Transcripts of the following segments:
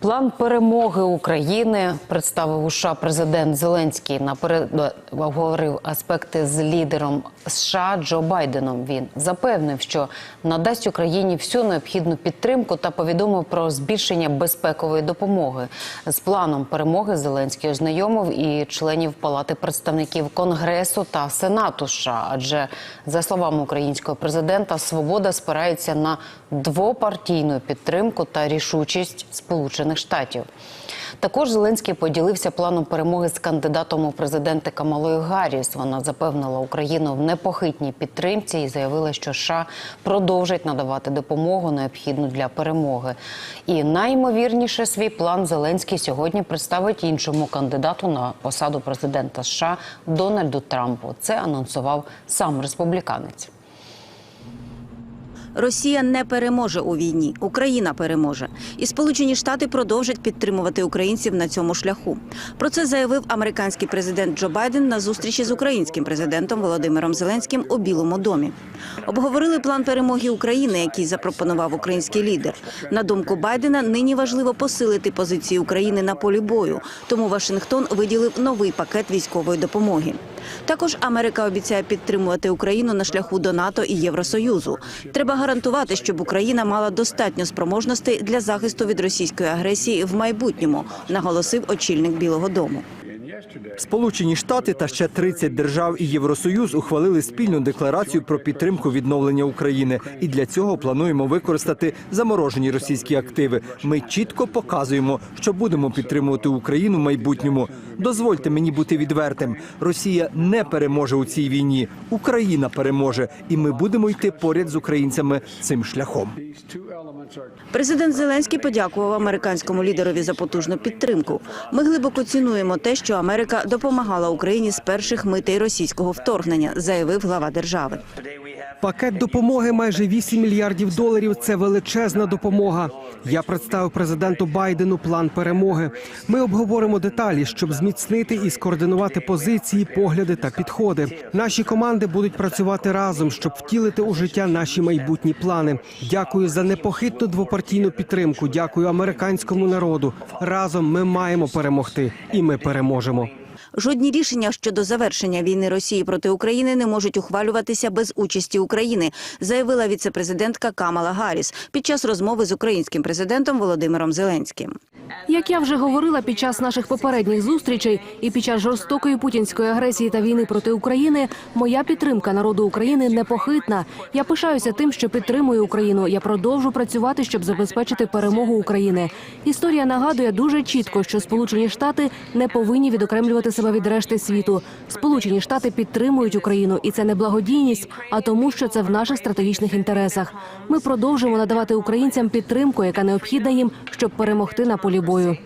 План перемоги України представив у США президент Зеленський. Наперед обговорив аспекти з лідером США Джо Байденом. Він запевнив, що надасть Україні всю необхідну підтримку та повідомив про збільшення безпекової допомоги. З планом перемоги Зеленський ознайомив і членів Палати представників Конгресу та Сенату США. Адже за словами українського президента, свобода спирається на двопартійну підтримку та рішучість Сполучених Штатів. Також Зеленський поділився планом перемоги з кандидатом у президенти Камалою Гарріс. Вона запевнила Україну в непохитній підтримці і заявила, що США продовжать надавати допомогу необхідну для перемоги. І найімовірніше свій план Зеленський сьогодні представить іншому кандидату на посаду президента США Дональду Трампу. Це анонсував сам республіканець. Росія не переможе у війні, Україна переможе. І Сполучені Штати продовжать підтримувати українців на цьому шляху. Про це заявив американський президент Джо Байден на зустрічі з українським президентом Володимиром Зеленським у Білому домі. Обговорили план перемоги України, який запропонував український лідер. На думку Байдена, нині важливо посилити позиції України на полі бою. Тому Вашингтон виділив новий пакет військової допомоги. Також Америка обіцяє підтримувати Україну на шляху до НАТО і Євросоюзу. Треба гарантувати, щоб Україна мала достатньо спроможностей для захисту від російської агресії в майбутньому, наголосив очільник Білого Дому. Сполучені Штати та ще 30 держав і Євросоюз ухвалили спільну декларацію про підтримку відновлення України. І для цього плануємо використати заморожені російські активи. Ми чітко показуємо, що будемо підтримувати Україну в майбутньому. Дозвольте мені бути відвертим: Росія не переможе у цій війні. Україна переможе, і ми будемо йти поряд з українцями цим шляхом. Президент Зеленський подякував американському лідерові за потужну підтримку. Ми глибоко цінуємо те, що Америка допомагала Україні з перших митей російського вторгнення, заявив глава держави. Пакет допомоги майже 8 мільярдів доларів. Це величезна допомога. Я представив президенту Байдену план перемоги. Ми обговоримо деталі, щоб зміцнити і скоординувати позиції, погляди та підходи. Наші команди будуть працювати разом, щоб втілити у життя наші майбутні плани. Дякую за непохитну двопартійну підтримку. Дякую американському народу. Разом ми маємо перемогти, і ми переможемо. Жодні рішення щодо завершення війни Росії проти України не можуть ухвалюватися без участі України, заявила віцепрезидентка Камала Гарріс під час розмови з українським президентом Володимиром Зеленським. Як я вже говорила під час наших попередніх зустрічей і під час жорстокої путінської агресії та війни проти України, моя підтримка народу України непохитна. Я пишаюся тим, що підтримую Україну. Я продовжу працювати, щоб забезпечити перемогу України. Історія нагадує дуже чітко, що Сполучені Штати не повинні відокремлювати себе від решти світу. Сполучені Штати підтримують Україну, і це не благодійність, а тому, що це в наших стратегічних інтересах. Ми продовжимо надавати українцям підтримку, яка необхідна їм, щоб перемогти на полі бою.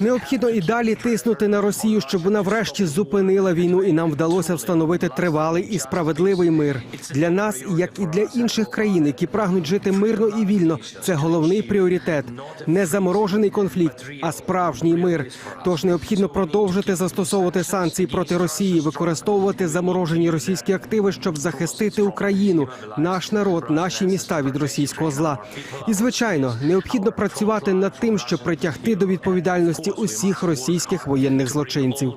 Необхідно і далі тиснути на Росію, щоб вона врешті зупинила війну, і нам вдалося встановити тривалий і справедливий мир для нас, як і для інших країн, які прагнуть жити мирно і вільно. Це головний пріоритет. Не заморожений конфлікт, а справжній мир. Тож необхідно продовжити застосовувати санкції проти Росії, використовувати заморожені російські активи, щоб захистити Україну, наш народ, наші міста від російського зла. І звичайно, необхідно працювати над тим, щоб притягти до відповідальності усіх російських воєнних злочинців.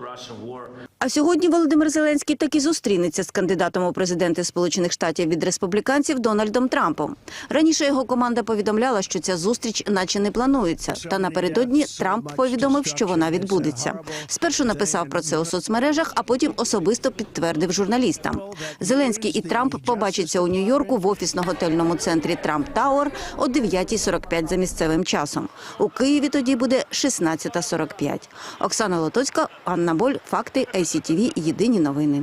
А сьогодні Володимир Зеленський таки зустрінеться з кандидатом у президенти Сполучених Штатів від республіканців Дональдом Трампом. Раніше його команда повідомляла, що ця зустріч наче не планується. Та напередодні Трамп повідомив, що вона відбудеться. Спершу написав про це у соцмережах, а потім особисто підтвердив журналістам. Зеленський і Трамп побачаться у Нью-Йорку в офісно-готельному центрі Трамп Тауер о 9.45 за місцевим часом. У Києві тоді буде 16.45. Оксана Лотоцька, Анна Боль, факти ICTV, Єдині новини.